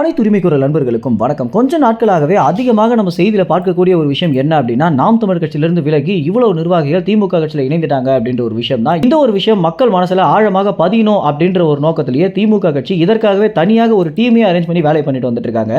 அனைத்து உரிமைக்குரல் நண்பர்களுக்கும் வணக்கம். கொஞ்ச நாட்களாகவே அதிகமாக நம்ம செய்தியில் பார்க்கக்கூடிய ஒரு விஷயம் என்ன அப்படின்னா நாம் தமிழ் கட்சியிலிருந்து விலகி இவ்வளவு நிர்வாகிகள் திமுக கட்சியில் இணைந்துட்டாங்க அப்படின்ற ஒரு விஷயம் தான். இந்த ஒரு விஷயம் மக்கள் மனசில் ஆழமாக பதியணும் அப்படின்ற ஒரு நோக்கத்திலேயே திமுக கட்சி இதற்காகவே தனியாக ஒரு டீமே அரேஞ்ச் பண்ணி வேலை பண்ணிட்டு வந்துட்டு இருக்காங்க.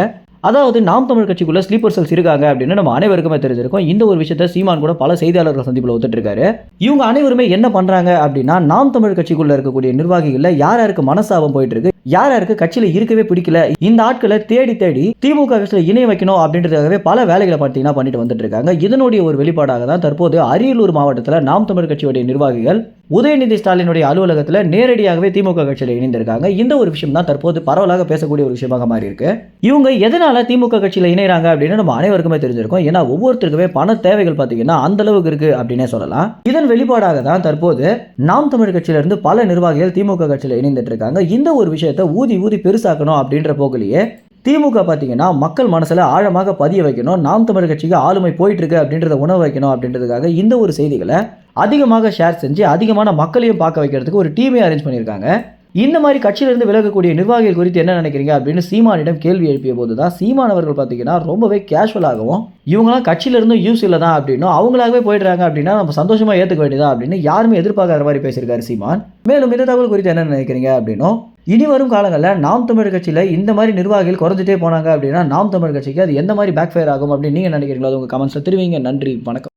அதாவது நாம் தமிழ் கட்சிக்குள்ள ஸ்லீப்பர் செல்ஸ் இருக்காங்க அப்படின்னு நம்ம அனைவருக்குமே தெரிஞ்சிருக்கும். இந்த ஒரு விஷயத்த சீமான் கூட பல செய்தியாளர்கள் சந்திப்பில் ஒத்துட்டு இவங்க அனைவருமே என்ன பண்றாங்க அப்படின்னா நாம் தமிழ் கட்சிக்குள்ள இருக்கக்கூடிய நிர்வாகிகளில் யார் யாருக்கு மனசாபம் போயிட்டு இருக்கு யார் யாருக்கு கட்சியில இருக்கவே பிடிக்கல இந்த ஆட்களை தேடி தேடி திமுக கட்சியில் இணைய வைக்கணும் அப்படின்றதுக்காகவே பல வேலைகளை பார்த்தீங்கன்னா பண்ணிட்டு வந்துட்டு இருக்காங்க இதனுடைய ஒரு வெளிப்பாடாக தான் தற்போது அரியலூர் மாவட்டத்தில் நாம் தமிழ் கட்சியுடைய நிர்வாகிகள் உதயநிதி ஸ்டாலினுடைய அலுவலகத்தில் நேரடியாகவே திமுக கட்சியில் இணைந்திருக்காங்க. இந்த ஒரு விஷயம் தான் தற்போது பரவலாக பேசக்கூடிய ஒரு விஷயமாக மாறி இருக்கு இவங்க எதனால திமுக கட்சியில் இணைகிறாங்க அப்படின்னு நம்ம அனைவருக்குமே தெரிஞ்சிருக்கும். ஏன்னா ஒவ்வொருத்தருக்குமே பண தேவைகள் பார்த்தீங்கன்னா அந்த அளவுக்கு இருக்குது அப்படின்னே சொல்லலாம். இதன் வெளிப்பாடாக தான் தற்போது நாம் தமிழ் கட்சியிலிருந்து பல நிர்வாகிகள் திமுக கட்சியில் இணைந்துட்டு இருக்காங்க இந்த ஒரு விஷயத்தை ஊதி ஊதி பெருசாக்கணும் அப்படின்ற போக்கிலேயே திமுக பார்த்தீங்கன்னா மக்கள் மனசில் ஆழமாக பதிய வைக்கணும். நாம் தமிழ் கட்சிக்கு ஆளுமை போயிட்டு இருக்கு அப்படின்றத உணவு வைக்கணும் அப்படின்றதுக்காக இந்த ஒரு செய்திகளை அதிகமாக ஷேர் செஞ்சு அதிகமான மக்களையும் பார்க்க வைக்கிறதுக்கு ஒரு டீமே அரேஞ்ச் பண்ணியிருக்காங்க. இந்த மாதிரி கட்சியிலிருந்து விலகக்கூடிய நிர்வாகிகள் குறித்து என்ன நினைக்கிறீங்க அப்படின்னு சீமானிடம் கேள்வி எழுப்பிய போது தான் சீமான் அவர்கள் பார்த்தீங்கன்னா ரொம்பவே கேஷுவலாகவும் இவங்களாம் கட்சியிலிருந்து யூஸ் இல்லை தான் அப்படின்னும் அவங்களாகவே போயிடுறாங்க அப்படின்னா நம்ம சந்தோஷமாக ஏற்றுக்க வேண்டியதா அப்படின்னு யாருமே எதிர்பார்க்காத மாதிரி பேசியிருக்காரு சீமான். மேலும் இந்த தகவல் குறித்து என்ன நினைக்கிறீங்க அப்படின்னும் இனி வரும் காலங்களில் நாம் தமிழர் கட்சியில் இந்த மாதிரி நிர்வாகிகள் குறைஞ்சிட்டே போனாங்க அப்படின்னா நாம் தமிழர் கட்சிக்கு அது எந்த மாதிரி பேக் ஃபயர் ஆகும் அப்படின்னு நீங்கள் நினைக்கிறீங்களோ அது உங்கள் கமெண்ட்ஸில் திருவிங்க. நன்றி வணக்கம்.